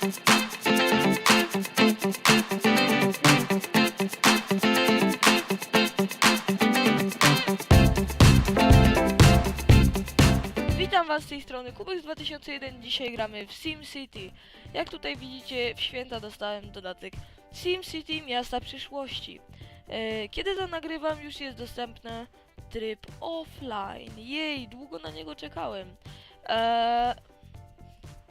Witam was z tej strony Kubek z 2001. Dzisiaj gramy w SimCity. Jak tutaj widzicie, w święta dostałem dodatek SimCity Miasta Przyszłości. E, kiedy to nagrywam, już jest dostępny tryb offline. Jej, długo na niego czekałem.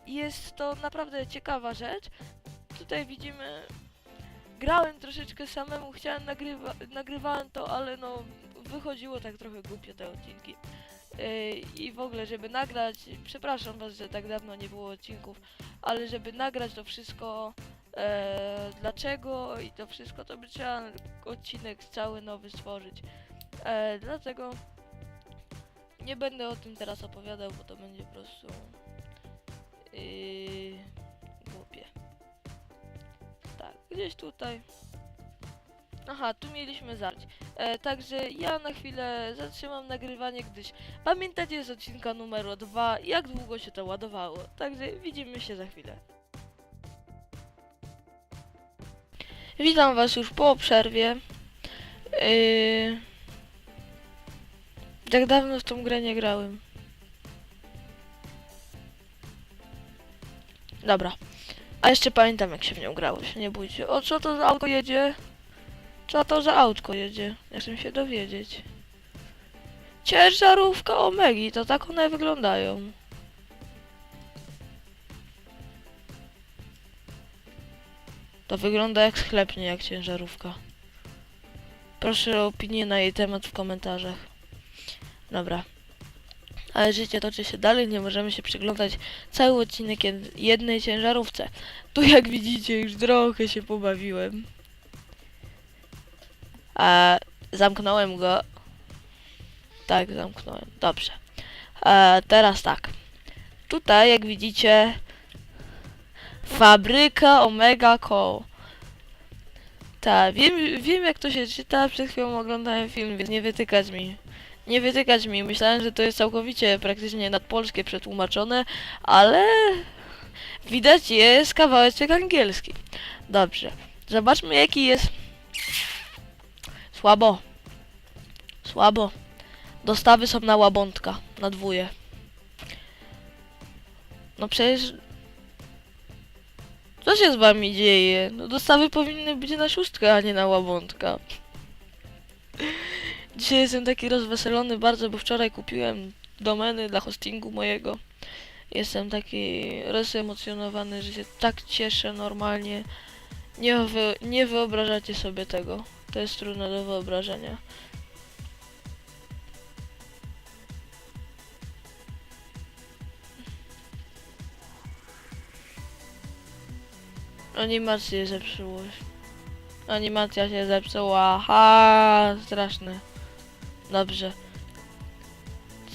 Jest to naprawdę ciekawa rzecz. Tutaj widzimy. Grałem troszeczkę samemu, chciałem nagrywa nagrywałem to, ale no wychodziło tak trochę głupio te odcinki. Yy, I w ogóle, żeby nagrać, przepraszam was, że tak dawno nie było odcinków, ale żeby nagrać to wszystko, e, dlaczego i to wszystko, to by trzeba odcinek cały nowy stworzyć. E, dlatego nie będę o tym teraz opowiadał, bo to będzie po prostu yy, głupie. Tak, gdzieś tutaj. Aha, tu mieliśmy zacząć. E, także ja na chwilę zatrzymam nagrywanie, gdyż pamiętacie z odcinka numer 2, jak długo się to ładowało. Także widzimy się za chwilę. Witam was już po przerwie. Yy... Tak dawno w tą grę nie grałem. Dobra. A jeszcze pamiętam jak się w nią grało, się nie bójcie. O co to za autko jedzie? Co to za autko jedzie? Ja chcę się dowiedzieć. Ciężarówka Omegi, to tak one wyglądają. To wygląda jak sklep, nie jak ciężarówka. Proszę o opinię na jej temat w komentarzach. Dobra. Ale życie toczy się dalej, nie możemy się przyglądać cały odcinek jed- jednej ciężarówce. Tu jak widzicie już trochę się pobawiłem. A zamknąłem go. Tak, zamknąłem. Dobrze. E, teraz tak. Tutaj, jak widzicie, fabryka Omega Co. Tak, wiem, wiem jak to się czyta. Przed chwilą oglądałem film, więc nie wytykać mi. Nie wytykać mi. Myślałem, że to jest całkowicie praktycznie nadpolskie przetłumaczone, ale widać jest kawałeczek angielski. Dobrze. Zobaczmy jaki jest Słabo. Słabo. Dostawy są na łabątka. Na dwóje. No przecież... Co się z wami dzieje? No dostawy powinny być na szóstkę, a nie na łabątka. Dzisiaj jestem taki rozweselony bardzo, bo wczoraj kupiłem domeny dla hostingu mojego. Jestem taki rozemocjonowany, że się tak cieszę normalnie. Nie, wy, nie wyobrażacie sobie tego. To jest trudne do wyobrażenia. Animację zepsuło. Animacja się zepsuła. Ha, straszne. Dobrze.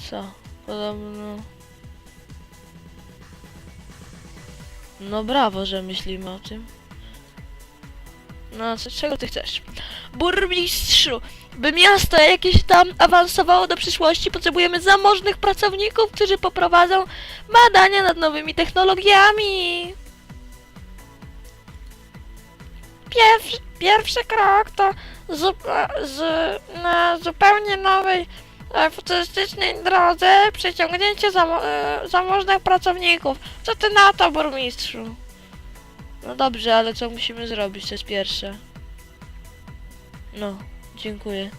Co? Podobno. No brawo, że myślimy o tym. No, co, czego ty chcesz? Burmistrzu, by miasto jakieś tam awansowało do przyszłości, potrzebujemy zamożnych pracowników, którzy poprowadzą badania nad nowymi technologiami. Pierwszy, pierwszy krok to na zupełnie nowej e, futurystycznej drodze przyciągnięcie zamo- e, zamożnych pracowników. Co ty na to, burmistrzu? No dobrze, ale co musimy zrobić? To jest pierwsze. No, dziękuję.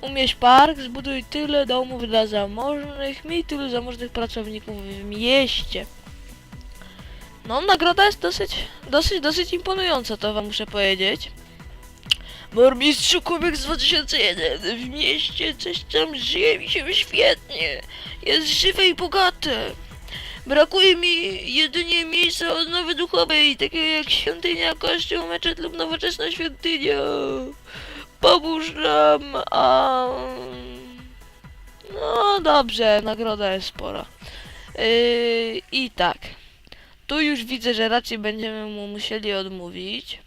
Umieść park, zbuduj tyle domów dla zamożnych, miej tylu zamożnych pracowników w mieście. No, nagroda jest dosyć, dosyć, dosyć imponująca, to wam muszę powiedzieć. Burmistrzu Kubek z 2001 w mieście coś tam żyje mi się świetnie. Jest żywe i bogate. Brakuje mi jedynie miejsca odnowy duchowej, takiego jak świątynia, kościół, meczet lub nowoczesna świątynia. Pomóż nam, a... No dobrze, nagroda jest spora. Yy, I tak. Tu już widzę, że raczej będziemy mu musieli odmówić.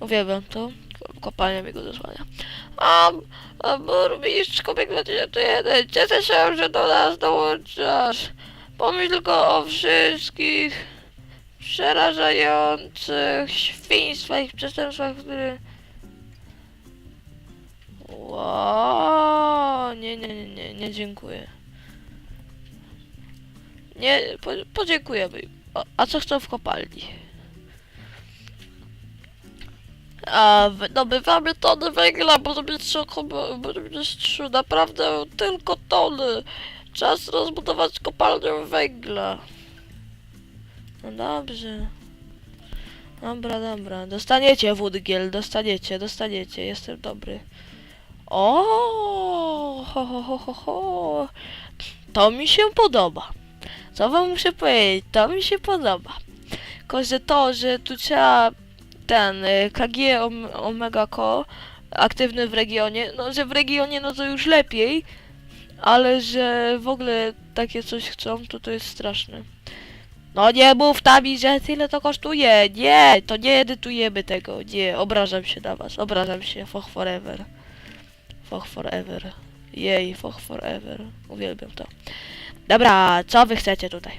Uwielbiam to. Kopalnia jego zasłania. A, a burmistrz Kubek 2001, cieszę się, że do nas dołączasz. Pomyśl tylko o wszystkich. przerażających świństwach i przestępstwach, które... Wow, nie, nie, nie, nie, nie dziękuję. Nie, po, podziękujemy. A, a co chcą w kopalni? A wydobywamy tony węgla, bo mistrzu, mistrzu, naprawdę tylko tony. Czas rozbudować kopalnię węgla. No dobrze. Dobra, dobra. Dostaniecie wódgiel, dostaniecie, dostaniecie. Jestem dobry. O, ho, ho, ho, ho, ho. To mi się podoba. Co wam muszę powiedzieć? To mi się podoba. Tylko, że to, że tu trzeba ten y, KG Om- Omega Co aktywny w regionie, no że w regionie no to już lepiej, ale że w ogóle takie coś chcą, to to jest straszne. No nie mów tami, że tyle to kosztuje. Nie, to nie edytujemy tego. Nie, obrażam się na was. Obrażam się. Foch forever. Foch forever. Jej, foch forever. Uwielbiam to. Dobra, co wy chcecie tutaj?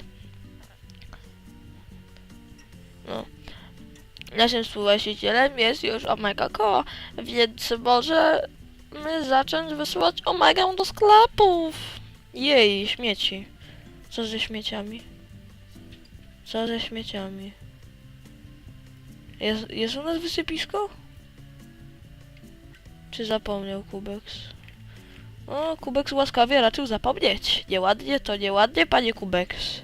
No. Naszym współwłaścicielem jest już Omega Co, więc możemy zacząć wysyłać Omegę do sklepów. Jej, śmieci. Co ze śmieciami? Co ze śmieciami? Jest, jest u nas wysypisko? Czy zapomniał Kubeks? O, Kubeks łaskawie raczył zapomnieć. Nieładnie to nieładnie, panie Kubeks.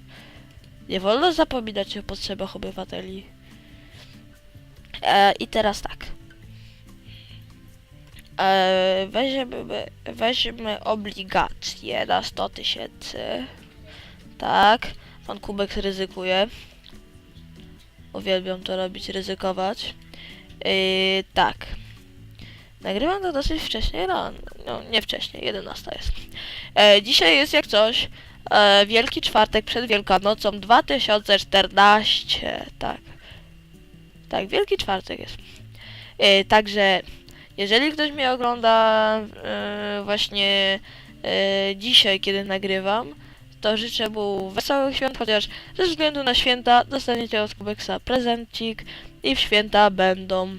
Nie wolno zapominać o potrzebach obywateli. E, I teraz tak. E, weźmiemy, weźmy obligacje na 100 tysięcy. Tak. Pan Kubek ryzykuje. Uwielbiam to robić, ryzykować. Yy, tak. Nagrywam to dosyć wcześnie rano. No, nie wcześnie, 11 jest. E, dzisiaj jest jak coś. E, Wielki czwartek przed Wielkanocą 2014. Tak. Tak, Wielki czwartek jest. E, także, jeżeli ktoś mnie ogląda e, właśnie e, dzisiaj, kiedy nagrywam, to życzę mu wesołych świąt, chociaż ze względu na święta dostaniecie od Kubeksa prezencik i w święta będą,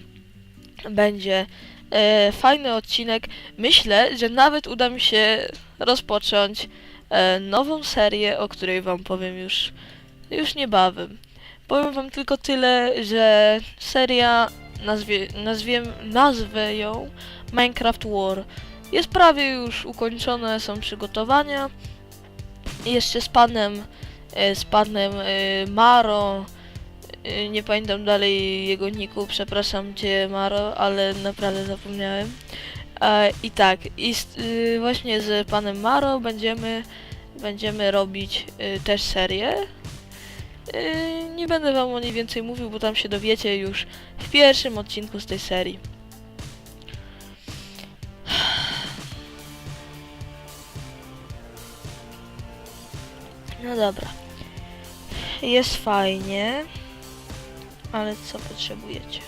będzie e, fajny odcinek. Myślę, że nawet uda mi się rozpocząć e, nową serię, o której wam powiem już, już niebawem. Powiem wam tylko tyle, że seria, nazwie, nazwiem, nazwę ją Minecraft War. Jest prawie już ukończone, są przygotowania. Jeszcze z panem, e, z panem e, Maro, e, nie pamiętam dalej jego niku, przepraszam cię Maro, ale naprawdę zapomniałem. I tak, i y, właśnie z panem Maro będziemy, będziemy robić y, też serię. Y, Nie będę wam o niej więcej mówił, bo tam się dowiecie już w pierwszym odcinku z tej serii. No dobra. Jest fajnie. Ale co potrzebujecie?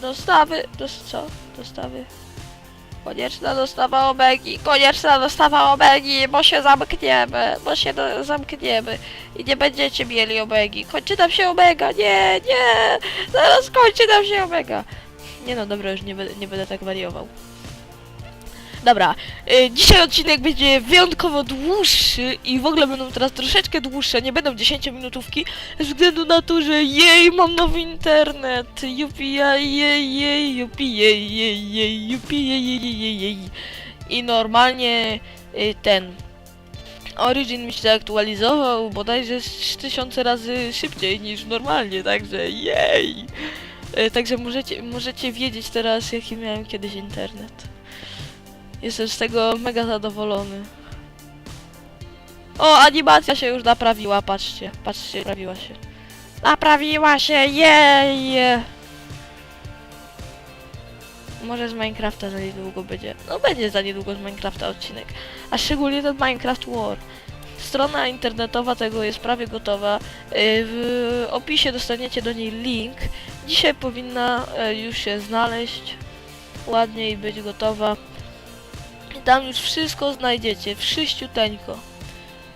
Dostawy. Dos co? Dostawy. Konieczna dostawa omegi. Konieczna dostawa omegi, bo się zamkniemy. Bo się do, zamkniemy. I nie będziecie mieli omegi. Kończy nam się omega. Nie, nie. Zaraz kończy nam się omega. Nie no, dobra, już nie, nie będę tak wariował. Dobra, y, dzisiaj odcinek będzie wyjątkowo dłuższy i w ogóle będą teraz troszeczkę dłuższe, nie będą 10 minutówki, ze względu na to, że jej, mam nowy internet, jupi, jej, jej, jupi, jej, jej, jej, jupi, jej, jej, jej, jej. I normalnie y, ten Origin mi się zaktualizował bodajże z 3000 razy szybciej niż normalnie, także jej! Y, Także możecie, możecie wiedzieć teraz, jaki miałem kiedyś internet. Jestem z tego mega zadowolony. O, animacja się już naprawiła, patrzcie. Patrzcie, naprawiła się. Naprawiła się, jej! Może z Minecrafta za niedługo będzie. No będzie za niedługo z Minecrafta odcinek. A szczególnie ten Minecraft War. Strona internetowa tego jest prawie gotowa. Yy, W opisie dostaniecie do niej link. Dzisiaj powinna e, już się znaleźć ładnie i być gotowa. Tam już wszystko znajdziecie, wszyściuteńko.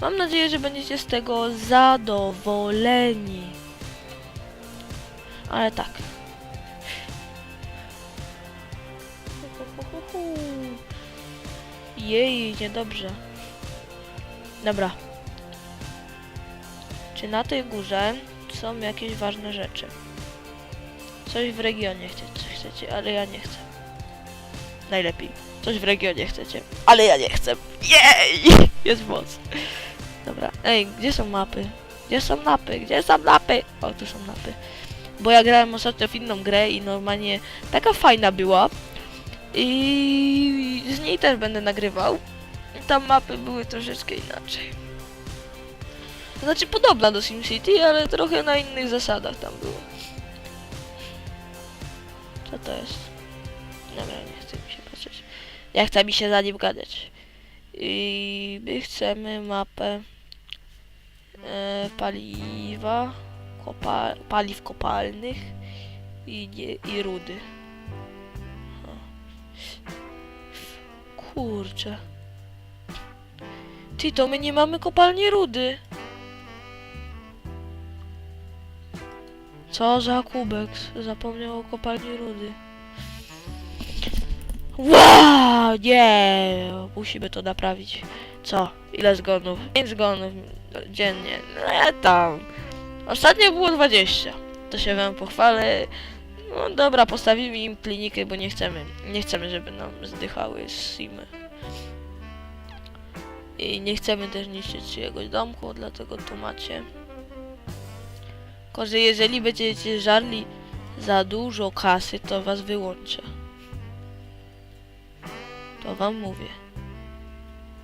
Mam nadzieję, że będziecie z tego zadowoleni. Ale tak. Jej, niedobrze. Dobra. Czy na tej górze są jakieś ważne rzeczy? Coś w regionie chcecie, chcecie, ale ja nie chcę. Najlepiej. Coś w regionie chcecie, ale ja nie chcę. Jej! Jest moc. Dobra. Ej, gdzie są mapy? Gdzie są mapy? Gdzie są mapy? O, tu są mapy. Bo ja grałem ostatnio w inną grę i normalnie taka fajna była. I z niej też będę nagrywał. Tam mapy były troszeczkę inaczej. Znaczy podobna do SimCity, ale trochę na innych zasadach tam było. Co to jest? Dobra, nie Nie chce mi się za nim gadać. I my chcemy mapę e, paliwa, kopa, paliw kopalnych i, nie, i rudy. Kurczę. Ty, to my nie mamy kopalni rudy. Co za kubek? Zapomniał o kopalni rudy. Wow, nie! Musimy to naprawić. Co? Ile zgonów? 5 zgonów dziennie. No tam. Ostatnio było 20. To się wam pochwalę. No dobra, postawimy im klinikę, bo nie chcemy. Nie chcemy, żeby nam zdychały simy. I nie chcemy też niszczyć czyjegoś domku, dlatego tu macie. Tylko, że jeżeli będziecie żarli za dużo kasy, to was wyłączę. To wam mówię.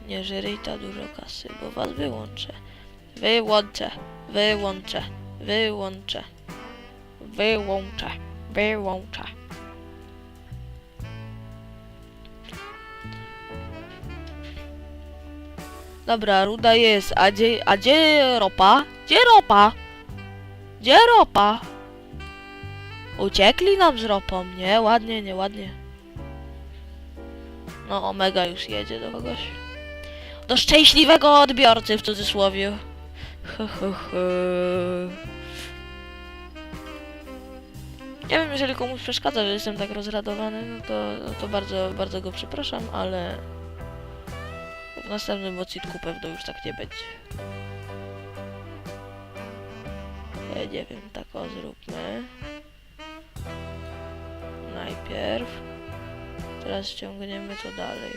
Nie żerej ta dużo kasy, bo was wyłączę. Wyłączę, wyłączę, wyłączę, wyłączę, wyłączę. Dobra, ruda jest, a gdzie, a gdzie ropa? Gdzie ropa? Gdzie ropa? Uciekli nam z ropą, nie? Ładnie, nieładnie. No, Omega już jedzie do kogoś. Do szczęśliwego odbiorcy w cudzysłowie. He, he. Nie wiem, jeżeli komuś przeszkadza, że jestem tak rozradowany, no to, no to bardzo, bardzo go przepraszam, ale w następnym odcinku pewno już tak nie będzie. Ja nie wiem, tak o zróbmy. Najpierw. Teraz ściągniemy to dalej.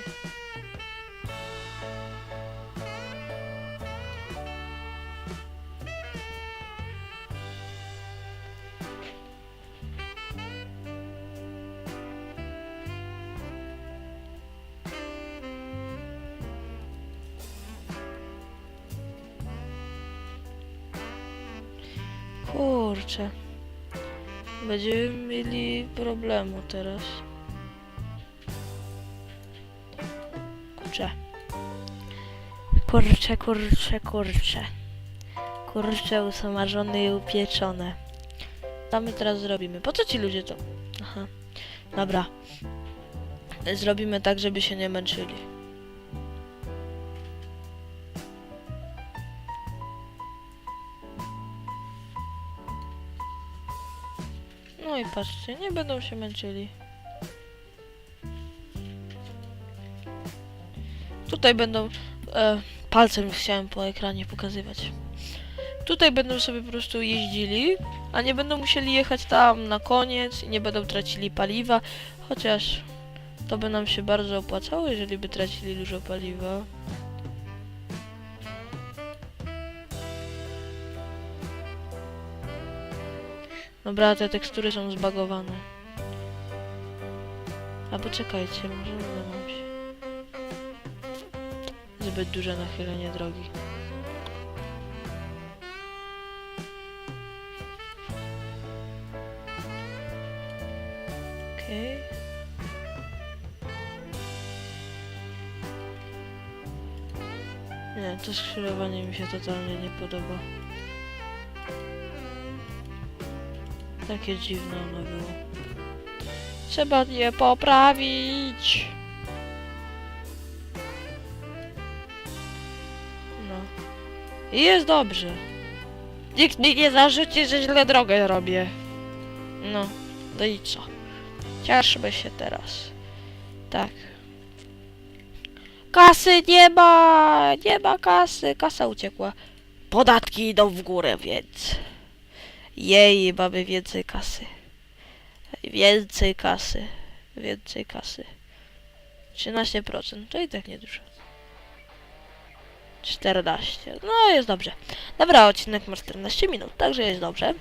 Kurczę. Będziemy mieli problemu teraz. Kurczę, kurczę, kurczę. Kurczę usmażone i upieczone. Co my teraz zrobimy? Po co ci ludzie to? Aha. Dobra. Zrobimy tak, żeby się nie męczyli. No i patrzcie, nie będą się męczyli. Tutaj będą. E, palcem chciałem po ekranie pokazywać. Tutaj będą sobie po prostu jeździli, a nie będą musieli jechać tam na koniec i nie będą tracili paliwa, chociaż to by nam się bardzo opłacało, jeżeli by tracili dużo paliwa. Dobra, te tekstury są zbagowane. A poczekajcie, może. Zbyt duże nachylenie drogi. Okej. Nie, to skrzyżowanie mi się totalnie nie podoba. Takie dziwne ono było. Trzeba je poprawić. I jest dobrze. Nikt mi nie zarzuci, że źle drogę robię. No, no i co? Cieszmy się teraz. Tak. Kasy nie ma! Nie ma kasy! Kasa uciekła. Podatki idą w górę, więc... Jej, mamy więcej kasy. Więcej kasy. Więcej kasy. 13%, to i tak niedużo. 14. No, jest dobrze. Dobra, odcinek ma 14 minut, także jest dobrze.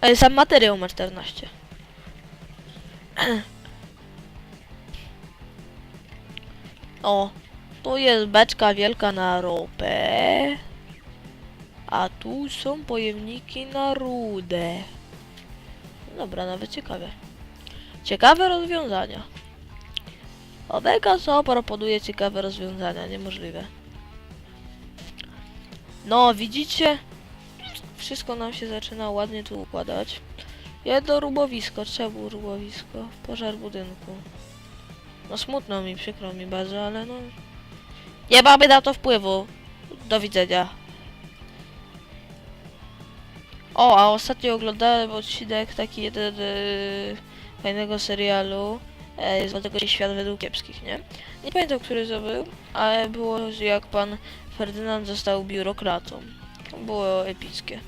Ale sam materiał ma 14. O, tu jest beczka wielka na ropę. A tu są pojemniki na rudę. Dobra, nawet ciekawe. Ciekawe rozwiązania. Omega co proponuje ciekawe rozwiązania, niemożliwe. No, widzicie? Wszystko nam się zaczyna ładnie tu układać. Jedno rubowisko, czemu rubowisko? Pożar budynku. No smutno mi, przykro mi bardzo, ale no... Nie mamy na to wpływu. Do widzenia. O, a ostatnio oglądałem odcinek taki jeden yy, fajnego serialu. E, zwanego się Świat według kiepskich, nie? Nie pamiętam, który to był, ale było, jak pan Ferdynand został biurokratą. Było epickie.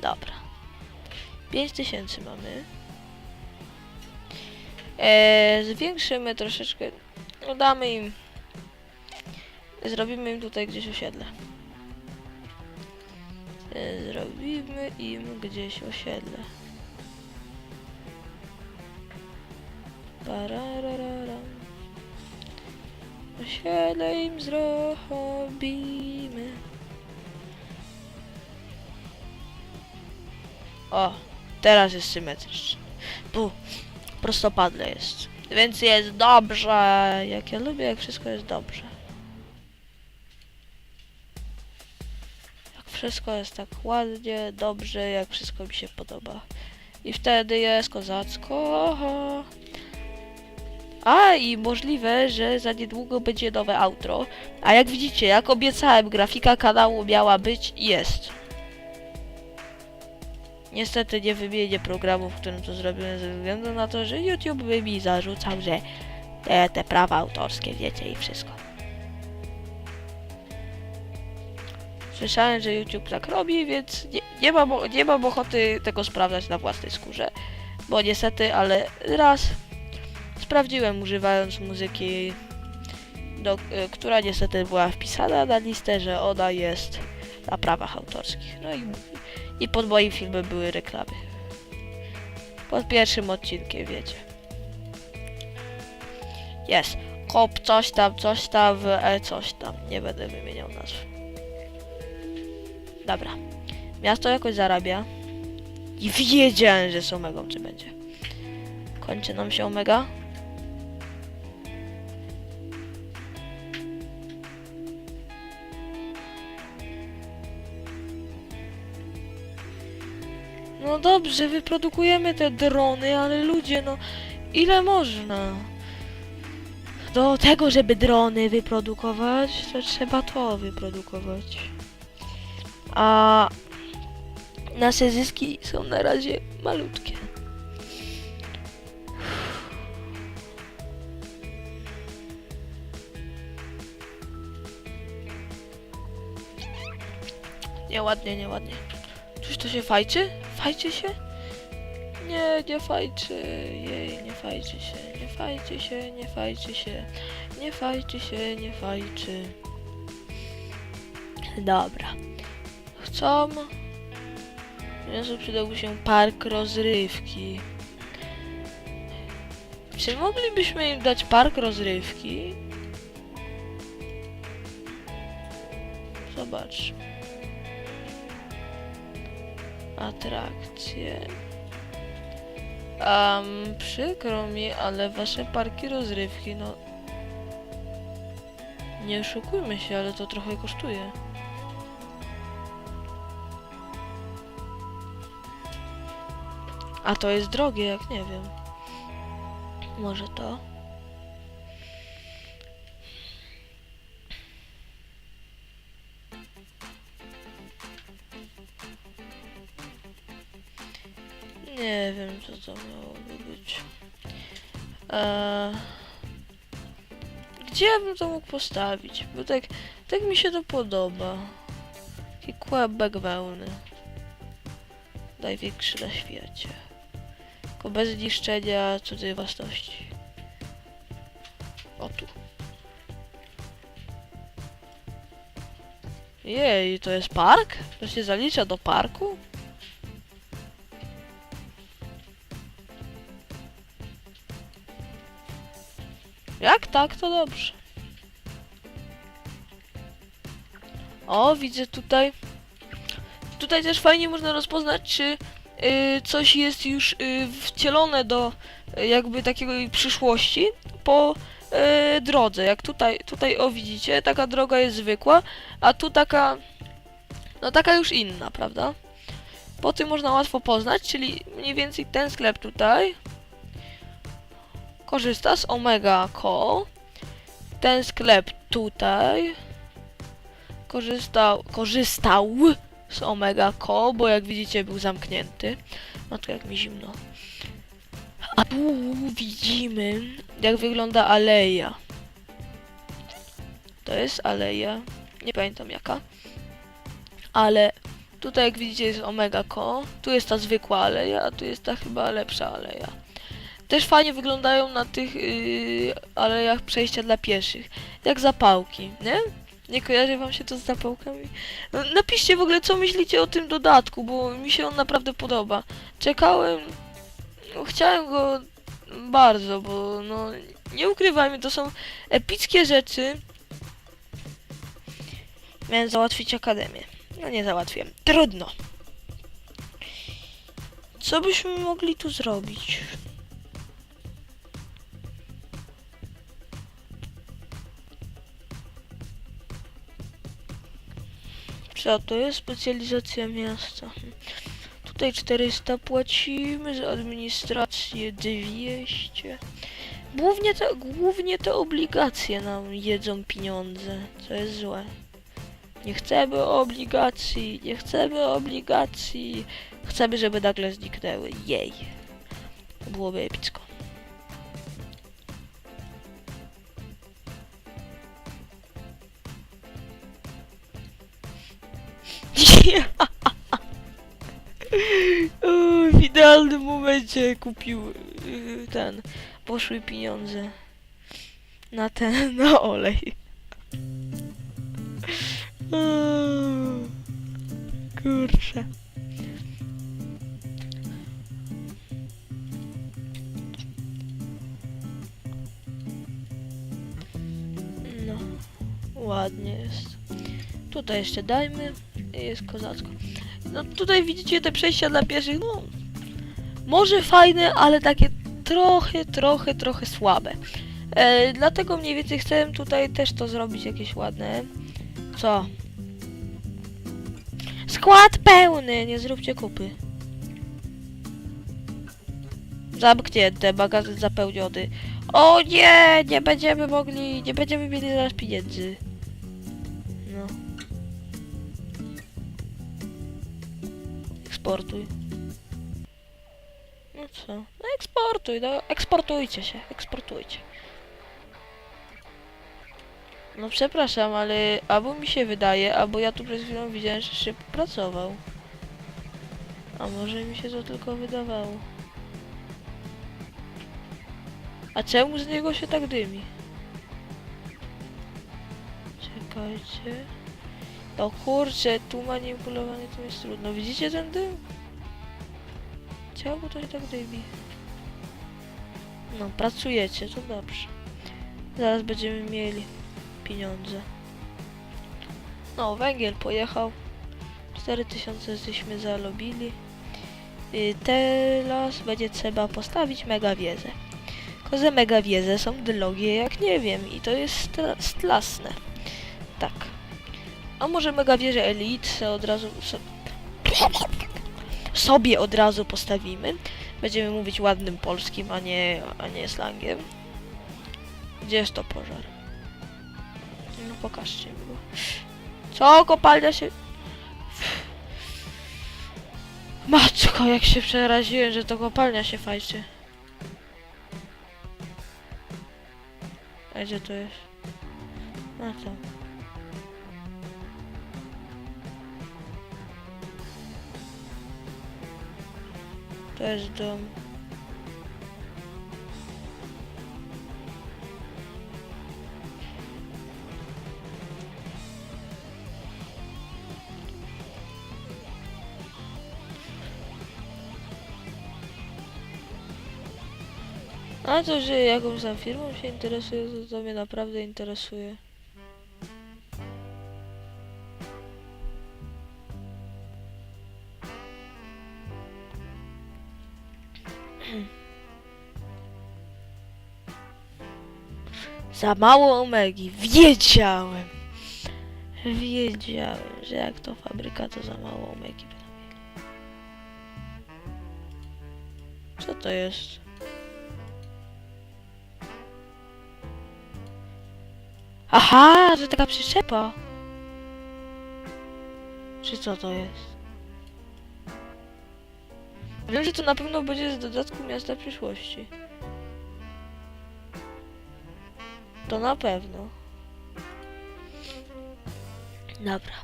Dobra. 5000 mamy. E, zwiększymy troszeczkę. No damy im. Zrobimy im tutaj gdzieś osiedle. E, zrobimy im gdzieś osiedle. Pararararam. Osiedle im zrobimy. O, teraz jest symetryczny. Tu, prostopadle jest. Więc jest dobrze. Jak ja lubię, jak wszystko jest dobrze. Jak wszystko jest tak ładnie, dobrze, jak wszystko mi się podoba. I wtedy jest kozacko. A i możliwe, że za niedługo będzie nowe outro. A jak widzicie, jak obiecałem, grafika kanału miała być i jest. Niestety nie wymienię programu, w którym to zrobiłem ze względu na to, że YouTube by mi zarzucał, że te, te prawa autorskie wiecie i wszystko. Słyszałem, że YouTube tak robi, więc nie, nie, mam, nie mam ochoty tego sprawdzać na własnej skórze. Bo niestety, ale raz sprawdziłem używając muzyki, do, y, która niestety była wpisana na listę, że ona jest na prawach autorskich. No i, i pod moim filmem były reklamy. Pod pierwszym odcinkiem, wiecie. Jest. Kop coś tam, coś tam, e, coś tam. Nie będę wymieniał nazw. Dobra. Miasto jakoś zarabia. I wiedziałem, że z Omegą czy będzie. Kończy nam się Omega. No dobrze, wyprodukujemy te drony, ale ludzie, no ile można? Do tego, żeby drony wyprodukować, to trzeba to wyprodukować. A nasze zyski są na razie malutkie. Nieładnie, nieładnie. Czyż to się fajczy? Fajczy się? Nie, nie fajczy. Jej, nie fajczy się. Nie fajczy się, nie fajczy się. Nie fajczy się, nie fajczy. Dobra. Chcą... Jezu, przydałby się park rozrywki. Czy moglibyśmy im dać park rozrywki? Zobacz. Atrakcje. Um, przykro mi, ale wasze parki rozrywki, no... Nie oszukujmy się, ale to trochę kosztuje. A to jest drogie, jak nie wiem. Może to? Co to miałoby być. Eee, gdzie ja bym to mógł postawić? Bo tak, tak mi się to podoba. Taki kłębek wełny. Największy na świecie. Tylko bez niszczenia cudzej własności. O tu. Jej, to jest park? To się zalicza do parku? Jak tak, to dobrze. O, widzę tutaj. Tutaj też fajnie można rozpoznać, czy y, coś jest już y, wcielone do y, jakby takiego przyszłości po y, drodze. Jak tutaj, tutaj, o widzicie, taka droga jest zwykła, a tu taka, no taka już inna, prawda? Po tym można łatwo poznać, czyli mniej więcej ten sklep tutaj korzysta z Omega Co. Ten sklep tutaj korzystał, korzystał z Omega Co, bo jak widzicie był zamknięty. Matko, jak mi zimno. A tu widzimy, jak wygląda aleja. To jest aleja, nie pamiętam jaka, ale tutaj jak widzicie jest Omega Co, tu jest ta zwykła aleja, a tu jest ta chyba lepsza aleja. Też fajnie wyglądają na tych yy, alejach przejścia dla pieszych. Jak zapałki, nie? Nie kojarzy wam się to z zapałkami? No, Napiszcie w ogóle, co myślicie o tym dodatku, bo mi się on naprawdę podoba. Czekałem, no, chciałem go bardzo, bo no, nie ukrywajmy, to są epickie rzeczy. Miałem załatwić akademię. No nie załatwiłem. Trudno. Co byśmy mogli tu zrobić? Co to jest? Specjalizacja miasta. Tutaj 400 płacimy, za administrację 200. Głównie te, głównie te obligacje nam jedzą pieniądze, co jest złe. Nie chcemy obligacji, nie chcemy obligacji. Chcemy, żeby nagle zniknęły. Jej. To byłoby momencie kupił yy, ten. Poszły pieniądze na ten, na olej. Kurczę. No, ładnie jest. Tutaj jeszcze dajmy. Jest kozacko. No tutaj widzicie te przejścia dla pieszych, no może fajne, ale takie trochę, trochę, trochę słabe. E, dlatego mniej więcej chcę tutaj też to zrobić jakieś ładne. Co? Skład pełny, nie zróbcie kupy. Zamknięte, magazyn zapełniony. O nie, nie będziemy mogli, nie będziemy mieli zaraz pieniędzy. No. Co? No eksportuj, no eksportujcie się, eksportujcie. No przepraszam, ale albo mi się wydaje, albo ja tu przed chwilą widziałem, że szybko pracował. A może mi się to tylko wydawało. A czemu z niego się tak dymi? Czekajcie. No kurczę, tu manipulowanie to jest trudno. Widzicie ten dym? Czemu to się tak dymi? No, pracujecie, to dobrze. Zaraz będziemy mieli pieniądze. No, węgiel pojechał. 4000 żeśmy zalobili. Y, Teraz będzie trzeba postawić megawiezę. Tylko że megawieze są drogie jak nie wiem i to jest stlasne. Tak. A może megawieżę Elite od razu... So... sobie od razu postawimy. Będziemy mówić ładnym polskim, a nie, a nie slangiem. Gdzie jest to pożar? No pokażcie mi go. Co? Kopalnia się... Matko, jak się przeraziłem, że to kopalnia się fajczy. A gdzie to jest? Na to. To jest dom. A to, że jakąś tam firmą się interesuje, to, to mnie naprawdę interesuje. Za mało omegi. Wiedziałem. Wiedziałem, że jak to fabryka, to za mało omegi będą mieli. Co to jest? Aha, że taka przyczepa. Czy co to jest? Wiem, że to na pewno będzie z dodatku miasta przyszłości. To na pewno. Dobra.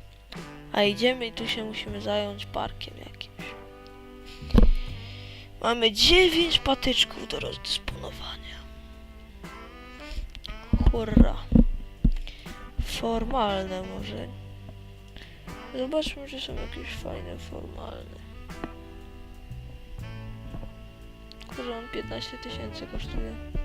A idziemy i tu się musimy zająć parkiem jakimś. Mamy 9 patyczków do rozdysponowania. Hurra. Formalne może. Zobaczmy, czy są jakieś fajne formalne. Kurze, on 15 tysięcy kosztuje.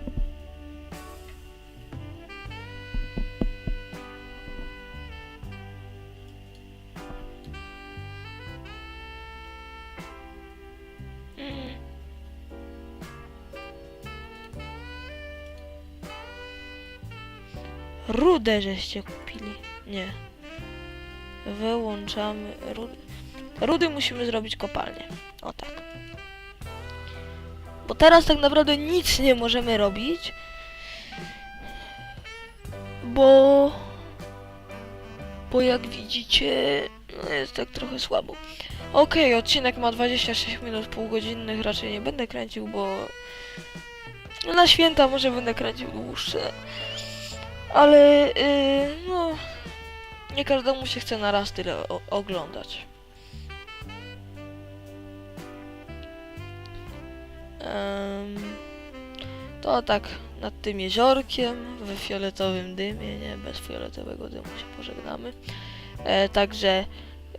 Rudę żeście kupili. Nie. Wyłączamy rudy. Rudy musimy zrobić kopalnię. O tak. Bo teraz tak naprawdę nic nie możemy robić. Bo... Bo jak widzicie, no jest tak trochę słabo. Okej, odcinek ma 26 minut półgodzinnych, raczej nie będę kręcił, bo... Na święta może będę kręcił dłuższe. Ale, yy, no... Nie każdemu się chce na raz tyle oglądać. Em, to tak nad tym jeziorkiem w fioletowym dymie, nie, bez fioletowego dymu się pożegnamy. E, także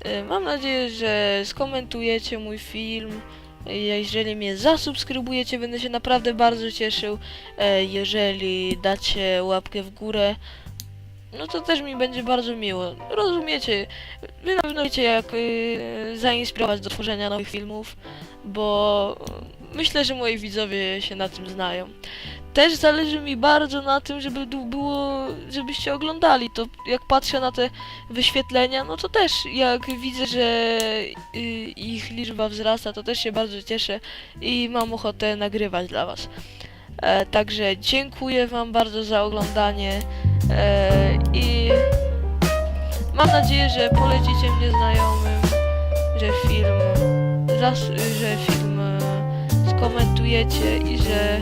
e, mam nadzieję, że skomentujecie mój film. E, Jeżeli mnie zasubskrybujecie, będę się naprawdę bardzo cieszył. E, jeżeli dacie łapkę w górę, no to też mi będzie bardzo miło. Rozumiecie, wy na pewno wiecie jak y, zainspirować do tworzenia nowych filmów, bo myślę, że moi widzowie się na tym znają. Też zależy mi bardzo na tym, żeby było, żebyście oglądali to. Jak patrzę na te wyświetlenia, no to też jak widzę, że y, ich liczba wzrasta, to też się bardzo cieszę i mam ochotę nagrywać dla was. E, także dziękuję wam bardzo za oglądanie. E, I mam nadzieję, że polecicie mnie znajomym, że film, że film e, skomentujecie i że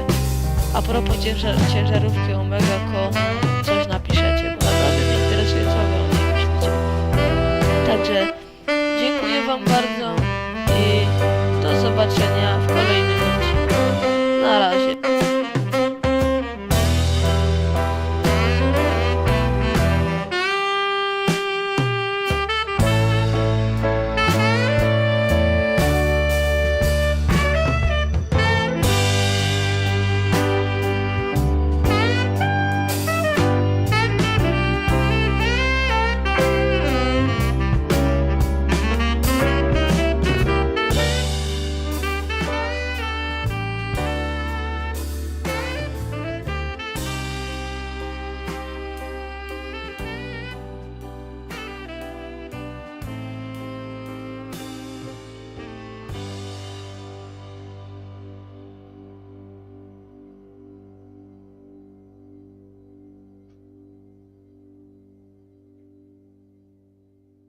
a propos ciężar ciężarówki Omega Co coś napiszecie,